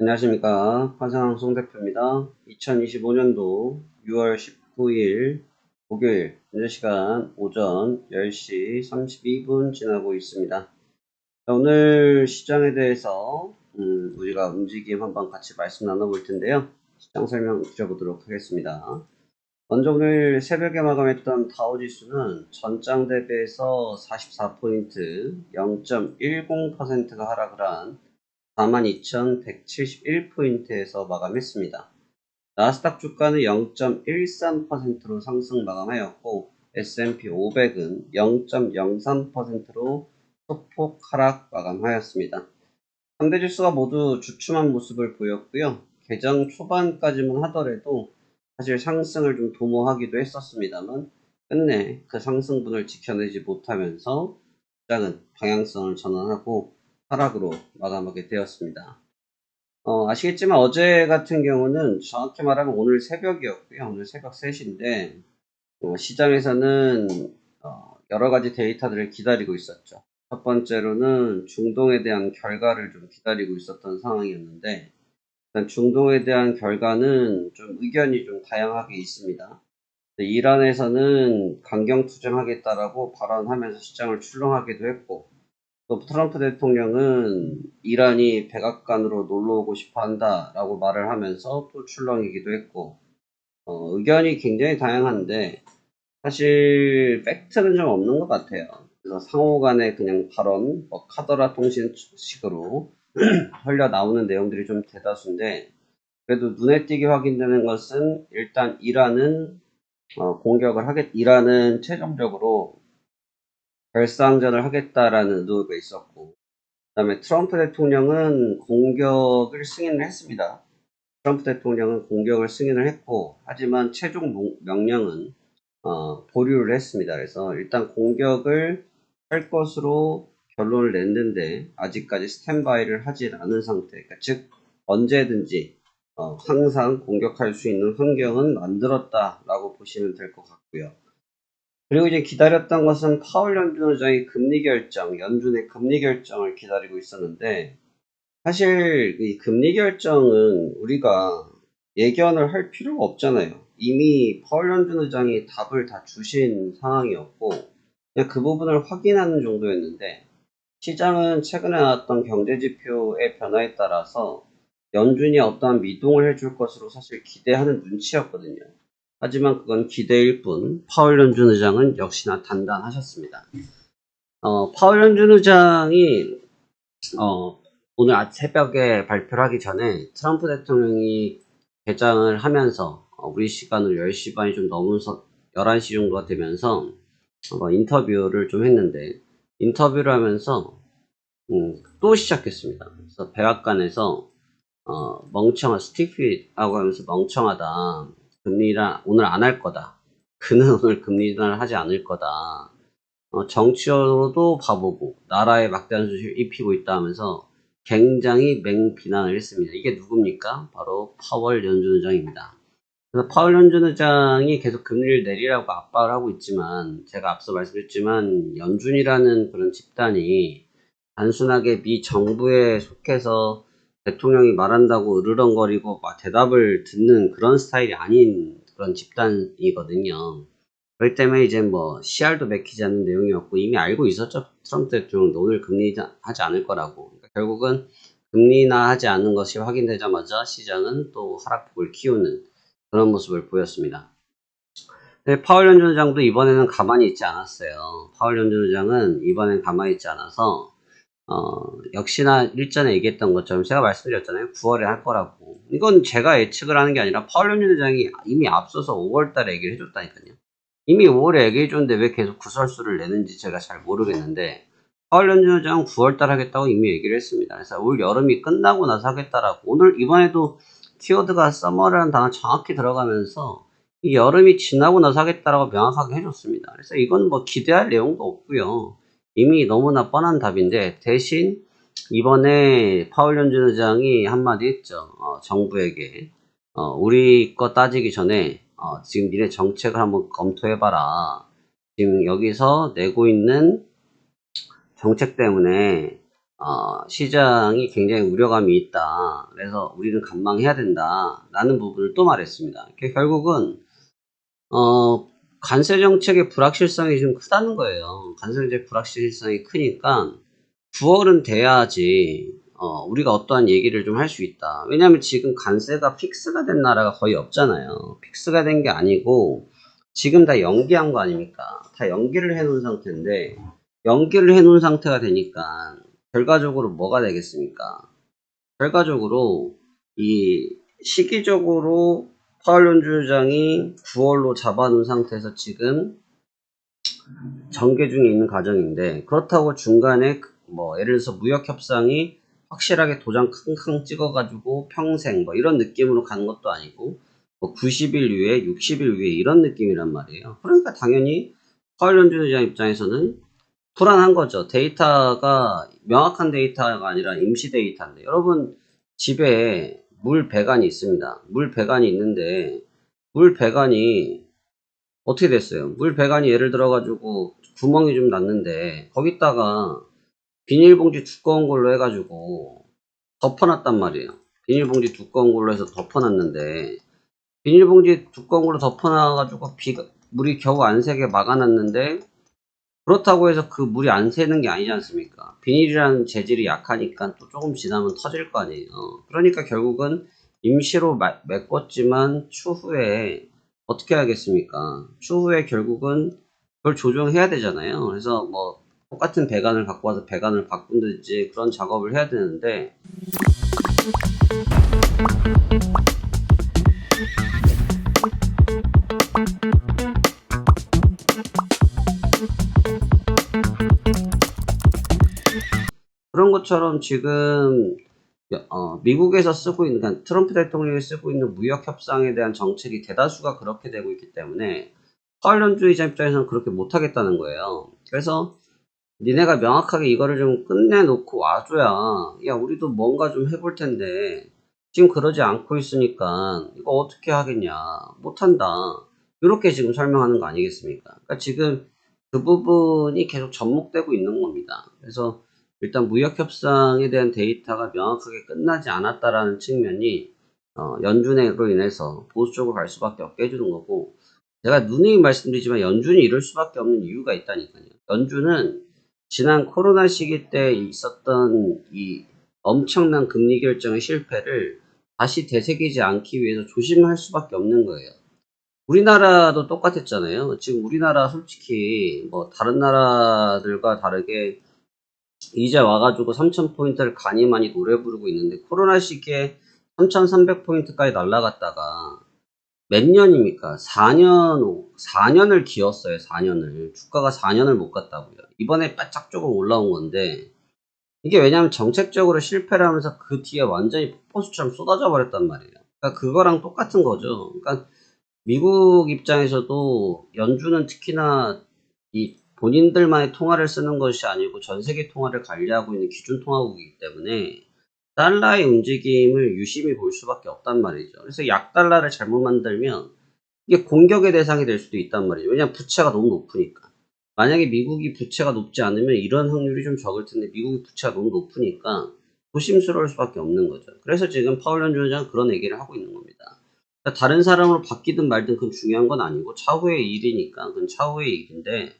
안녕하십니까. 화상항 송 대표입니다. 2025년도 6월 19일 목요일 현재 시간 오전 10시 32분 지나고 있습니다. 자, 오늘 시장에 대해서 음, 우리가 움직임 한번 같이 말씀 나눠 볼 텐데요. 시장 설명 드려보도록 하겠습니다. 먼저 오늘 새벽에 마감했던 다우지수는 전장 대비해서 44포인트 0.10%가 하락을 한 42,171포인트에서 마감했습니다. 나스닥 주가는 0.13%로 상승 마감하였고 S&P 500은 0.03%로 소폭 하락 마감하였습니다. 상대 지수가 모두 주춤한 모습을 보였고요. 개장 초반까지만 하더라도 사실 상승을 좀 도모하기도 했었습니다만 끝내 그 상승분을 지켜내지 못하면서 시장은 방향성을 전환하고 하락으로 마감하게 되었습니다. 어, 아시겠지만 어제 같은 경우는 정확히 말하면 오늘 새벽이었고요. 오늘 새벽 3시인데 어, 시장에서는 어, 여러 가지 데이터들을 기다리고 있었죠. 첫 번째로는 중동에 대한 결과를 좀 기다리고 있었던 상황이었는데 일단 중동에 대한 결과는 좀 의견이 좀 다양하게 있습니다. 이란에서는 강경 투쟁하겠다라고 발언하면서 시장을 출렁하기도 했고 또 트럼프 대통령은 이란이 백악관으로 놀러 오고 싶어 한다라고 말을 하면서 또 출렁이기도 했고 어, 의견이 굉장히 다양한데 사실 팩트는 좀 없는 것 같아요. 그래서 상호 간에 그냥 발언, 뭐 카더라 통신식으로 흘려 나오는 내용들이 좀 대다수인데 그래도 눈에 띄게 확인되는 것은 일단 이란은 어, 공격을 하겠, 이란은 최종적으로 결상전을 하겠다라는 의도가 있었고, 그 다음에 트럼프 대통령은 공격을 승인을 했습니다. 트럼프 대통령은 공격을 승인을 했고, 하지만 최종 명령은 어, 보류를 했습니다. 그래서 일단 공격을 할 것으로 결론을 냈는데 아직까지 스탠바이를 하지 않은 상태. 그러니까 즉 언제든지 어, 항상 공격할 수 있는 환경은 만들었다 라고 보시면 될 것 같고요. 그리고 이제 기다렸던 것은 파월 연준 의장의 금리 결정, 연준의 금리 결정을 기다리고 있었는데, 사실 이 금리 결정은 우리가 예견을 할 필요가 없잖아요. 이미 파월 연준 의장이 답을 다 주신 상황이었고, 그냥 그 부분을 확인하는 정도였는데, 시장은 최근에 나왔던 경제 지표의 변화에 따라서 연준이 어떠한 미동을 해줄 것으로 사실 기대하는 눈치였거든요. 하지만 그건 기대일 뿐 파월 연준 의장은 역시나 단단하셨습니다. 어, 파월 연준 의장이 어, 오늘 새벽에 발표를 하기 전에 트럼프 대통령이 개장을 하면서 어, 우리 시간으로 10시 반이 좀 넘어서 11시 정도가 되면서 어, 인터뷰를 좀 했는데 인터뷰를 하면서 음, 또 시작했습니다. 그래서 백악관에서 어, 멍청한 스티피하고 하면서 멍청하다. 금리 인하 오늘 안 할 거다. 그는 오늘 금리 인하를 하지 않을 거다. 어, 정치적으로도 바보고 나라에 막대한 수식을 입히고 있다 하면서 굉장히 맹비난을 했습니다. 이게 누굽니까? 바로 파월 연준 의장입니다. 그래서 파월 연준 의장이 계속 금리를 내리라고 압박을 하고 있지만 제가 앞서 말씀드렸지만 연준이라는 그런 집단이 단순하게 미 정부에 속해서 대통령이 말한다고 으르렁거리고 막 대답을 듣는 그런 스타일이 아닌 그런 집단이거든요. 그렇기 때문에 이제 뭐 CR도 맥히지 않는 내용이었고 이미 알고 있었죠. 트럼프 대통령도 오늘 금리 하지 않을 거라고. 그러니까 결국은 금리나 하지 않는 것이 확인되자마자 시장은 또 하락폭을 키우는 그런 모습을 보였습니다. 네, 파월 연준 의장도 이번에는 가만히 있지 않았어요. 파월 연준 의장은 이번엔 가만히 있지 않아서 어, 역시나 일전에 얘기했던 것처럼 제가 말씀드렸잖아요. 9월에 할 거라고. 이건 제가 예측을 하는 게 아니라 파울련준 회장이 이미 앞서서 5월 달에 얘기를 해줬다니까요. 이미 5월에 얘기해줬는데 왜 계속 구설수를 내는지 제가 잘 모르겠는데 파울련준 회장은 9월 달 하겠다고 이미 얘기를 했습니다. 그래서 올 여름이 끝나고 나서 하겠다라고. 오늘 이번에도 키워드가 서머라는 단어 정확히 들어가면서 이 여름이 지나고 나서 하겠다라고 명확하게 해줬습니다. 그래서 이건 뭐 기대할 내용도 없고요. 이미 너무나 뻔한 답인데 대신 이번에 파월 연준 의장이 한마디 했죠. 어, 정부에게 어, 우리 거 따지기 전에 어, 지금 니네 정책을 한번 검토해봐라. 지금 여기서 내고 있는 정책 때문에 어, 시장이 굉장히 우려감이 있다. 그래서 우리는 간망해야 된다. 라는 부분을 또 말했습니다. 그러니까 결국은, 어, 관세 정책의 불확실성이 좀 크다는 거예요. 관세 정책 불확실성이 크니까 9월은 돼야지, 어, 우리가 어떠한 얘기를 좀 할 수 있다. 왜냐면 지금 관세가 픽스가 된 나라가 거의 없잖아요. 픽스가 된 게 아니고, 지금 다 연기한 거 아닙니까? 다 연기를 해놓은 상태인데, 연기를 해놓은 상태가 되니까, 결과적으로 뭐가 되겠습니까? 결과적으로 이 시기적으로 파월 연주장이 9월로 잡아놓은 상태에서 지금 전개 중에 있는 과정인데 그렇다고 중간에 그뭐 예를 들어서 무역 협상이 확실하게 도장 캉캉 찍어가지고 평생 뭐 이런 느낌으로 가는 것도 아니고 뭐 90일 후에 60일 후에 이런 느낌이란 말이에요. 그러니까 당연히 연주장 입장에서는 불안한 거죠. 데이터가 명확한 데이터가 아니라 임시 데이터인데 여러분 집에 물 배관이 있습니다. 물 배관이 있는데 물 배관이 어떻게 됐어요? 물 배관이 예를 들어 가지고 구멍이 좀 났는데 거기다가 비닐봉지 두꺼운 걸로 해가지고 덮어놨단 말이에요. 비닐봉지 두꺼운 걸로 해서 덮어놨는데 비닐봉지 두꺼운 걸로 덮어놔가지고 비가 물이 겨우 안 새게 막아놨는데 그렇다고 해서 그 물이 안 새는 게 아니지 않습니까? 비닐이라는 재질이 약하니까 또 조금 지나면 터질 거 아니에요. 그러니까 결국은 임시로 마- 메꿨지만 추후에 어떻게 하겠습니까? 추후에 결국은 그걸 조정해야 되잖아요. 그래서 뭐 똑같은 배관을 갖고 와서 배관을 바꾼든지 그런 작업을 해야 되는데 것처럼 지금 어, 미국에서 쓰고 있는 그러니까 트럼프 대통령이 쓰고 있는 무역 협상에 대한 정책이 대다수가 그렇게 되고 있기 때문에 파월론주의자 입장에서는 그렇게 못하겠다는 거예요. 그래서 니네가 명확하게 이거를 좀 끝내놓고 와줘야 야 우리도 뭔가 좀 해볼 텐데 지금 그러지 않고 있으니까 이거 어떻게 하겠냐 못한다 이렇게 지금 설명하는 거 아니겠습니까? 그러니까 지금 그 부분이 계속 접목되고 있는 겁니다. 그래서 일단 무역 협상에 대한 데이터가 명확하게 끝나지 않았다라는 측면이 어, 연준으로 인해서 보수 쪽으로 갈 수밖에 없게 해주는 거고 제가 누누이 말씀드리지만 연준이 이럴 수밖에 없는 이유가 있다니까요. 연준은 지난 코로나 시기 때 있었던 이 엄청난 금리 결정의 실패를 다시 되새기지 않기 위해서 조심할 수밖에 없는 거예요. 우리나라도 똑같았잖아요. 지금 우리나라 솔직히 뭐 다른 나라들과 다르게 이제 와가지고 3,000포인트를 간이 많이 노래 부르고 있는데 코로나 시기에 3,300포인트까지 날라갔다가 몇 년입니까? 4년, 4년을 기었어요, 4년을. 주가가 4년을 못 갔다고요. 이번에 바짝 조금 올라온 건데, 이게 왜냐면 정책적으로 실패를 하면서 그 뒤에 완전히 폭포수처럼 쏟아져 버렸단 말이에요. 그러니까 그거랑 똑같은 거죠. 그러니까 미국 입장에서도 연준은 특히나 이 본인들만의 통화를 쓰는 것이 아니고 전 세계 통화를 관리하고 있는 기준 통화국이기 때문에 달러의 움직임을 유심히 볼 수밖에 없단 말이죠. 그래서 약달러를 잘못 만들면 이게 공격의 대상이 될 수도 있단 말이죠. 왜냐하면 부채가 너무 높으니까. 만약에 미국이 부채가 높지 않으면 이런 확률이 좀 적을 텐데 미국이 부채가 너무 높으니까 조심스러울 수밖에 없는 거죠. 그래서 지금 파월 연준장은 그런 얘기를 하고 있는 겁니다. 그러니까 다른 사람으로 바뀌든 말든 그건 중요한 건 아니고 차후의 일이니까 그건 차후의 일인데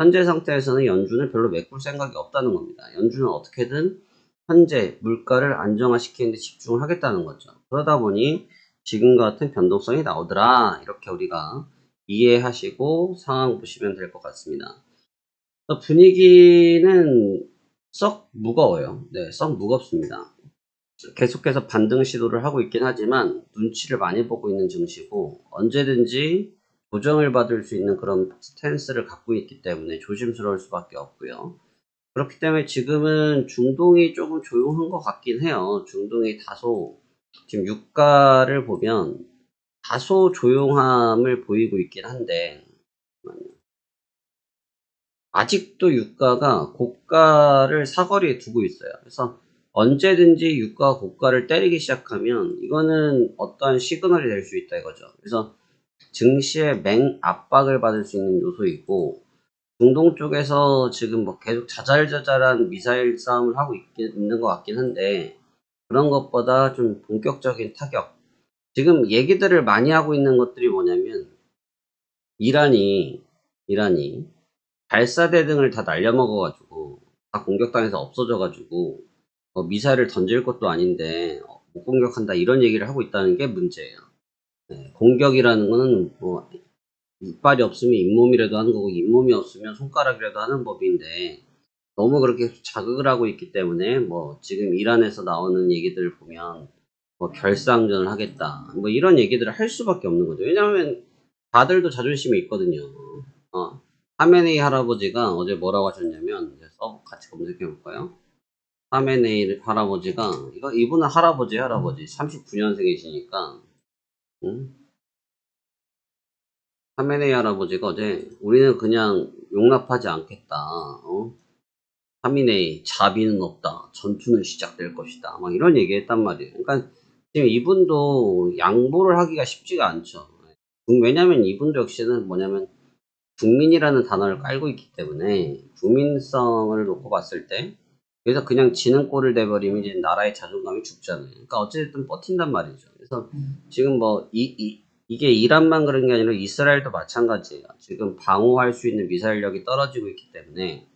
현재 상태에서는 연준을 별로 메꿀 생각이 없다는 겁니다. 연준은 어떻게든 현재 물가를 안정화시키는 데 집중을 하겠다는 거죠. 그러다 보니 지금과 같은 변동성이 나오더라. 이렇게 우리가 이해하시고 상황 보시면 될 것 같습니다. 분위기는 썩 무거워요. 네, 썩 무겁습니다. 계속해서 반등 시도를 하고 있긴 하지만 눈치를 많이 보고 있는 증시고 언제든지 조정을 받을 수 있는 그런 스탠스를 갖고 있기 때문에 조심스러울 수밖에 없고요. 그렇기 때문에 지금은 중동이 조금 조용한 것 같긴 해요. 중동이 다소 지금 유가를 보면 다소 조용함을 보이고 있긴 한데 아직도 유가가 고가를 사거리에 두고 있어요. 그래서 언제든지 유가 고가를 때리기 시작하면 이거는 어떠한 시그널이 될 수 있다 이거죠. 그래서 증시의 맹 압박을 받을 수 있는 요소이고 중동 쪽에서 지금 뭐 계속 자잘자잘한 미사일 싸움을 하고 있긴, 있는 것 같긴 한데 그런 것보다 좀 본격적인 타격. 지금 얘기들을 많이 하고 있는 것들이 뭐냐면 이란이 이란이 발사대 등을 다 날려먹어 가지고 다 공격당해서 없어져 가지고 어, 미사일을 던질 것도 아닌데 어, 못 공격한다 이런 얘기를 하고 있다는 게 문제예요. 네, 공격이라는 거는 뭐 이빨이 없으면 잇몸이라도 하는 거고 잇몸이 없으면 손가락이라도 하는 법인데 너무 그렇게 자극을 하고 있기 때문에 뭐 지금 이란에서 나오는 얘기들을 보면 뭐 결상전을 하겠다 뭐 이런 얘기들을 할 수밖에 없는 거죠. 왜냐하면 다들도 자존심이 있거든요. 어, 하메네이 할아버지가 어제 뭐라고 하셨냐면 이제 써 같이 검색해 볼까요? 하메네이 할아버지가 이거 이분은 할아버지 할아버지 39년생이시니까 응? 하메네이 할아버지가 어제 우리는 그냥 용납하지 않겠다. 어? 하미네이 자비는 없다. 전투는 시작될 것이다. 막 이런 얘기했단 말이에요. 그러니까 지금 이분도 양보를 하기가 쉽지가 않죠. 왜냐하면 이분도 역시는 뭐냐면 국민이라는 단어를 깔고 있기 때문에 국민성을 놓고 봤을 때 그래서 그냥 지는 꼴을 내버리면 이제 나라의 자존감이 죽잖아요. 그러니까 어쨌든 버틴단 말이죠. 그래서 지금 뭐 이, 이, 이게 이란만 그런 게 아니라 이스라엘도 마찬가지예요. 지금 방어할 수 있는 미사일력이 떨어지고 있기 때문에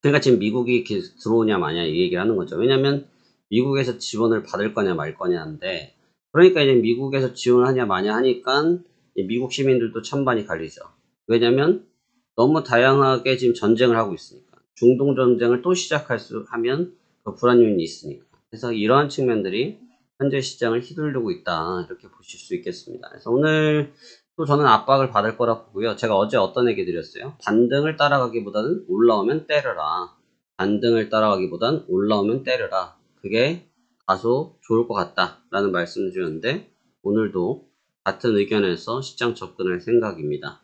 그러니까 지금 미국이 이렇게 들어오냐 마냐 이 얘기를 하는 거죠. 왜냐면 미국에서 지원을 받을 거냐 말 거냐인데 그러니까 이제 미국에서 지원하냐 마냐 하니까 미국 시민들도 찬반이 갈리죠. 왜냐면 너무 다양하게 지금 전쟁을 하고 있으니까 중동 전쟁을 또 시작할 수 하면 그 불안 요인이 있으니까 그래서 이러한 측면들이 현재 시장을 휘둘르고 있다 이렇게 보실 수 있겠습니다. 그래서 오늘 또 저는 압박을 받을 거라 보고요. 제가 어제 어떤 얘기 드렸어요? 반등을 따라가기보다는 올라오면 때려라. 반등을 따라가기보단 올라오면 때려라. 그게 다소 좋을 것 같다라는 말씀을 드렸는데 오늘도 같은 의견에서 시장 접근할 생각입니다.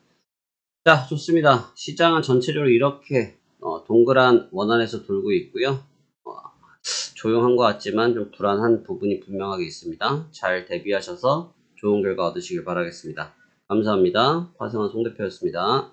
자, 좋습니다. 시장은 전체적으로 이렇게 어, 동그란 원안에서 돌고 있고요. 어, 조용한 것 같지만 좀 불안한 부분이 분명하게 있습니다. 잘 대비하셔서 좋은 결과 얻으시길 바라겠습니다. 감사합니다. 화성한 송 대표였습니다.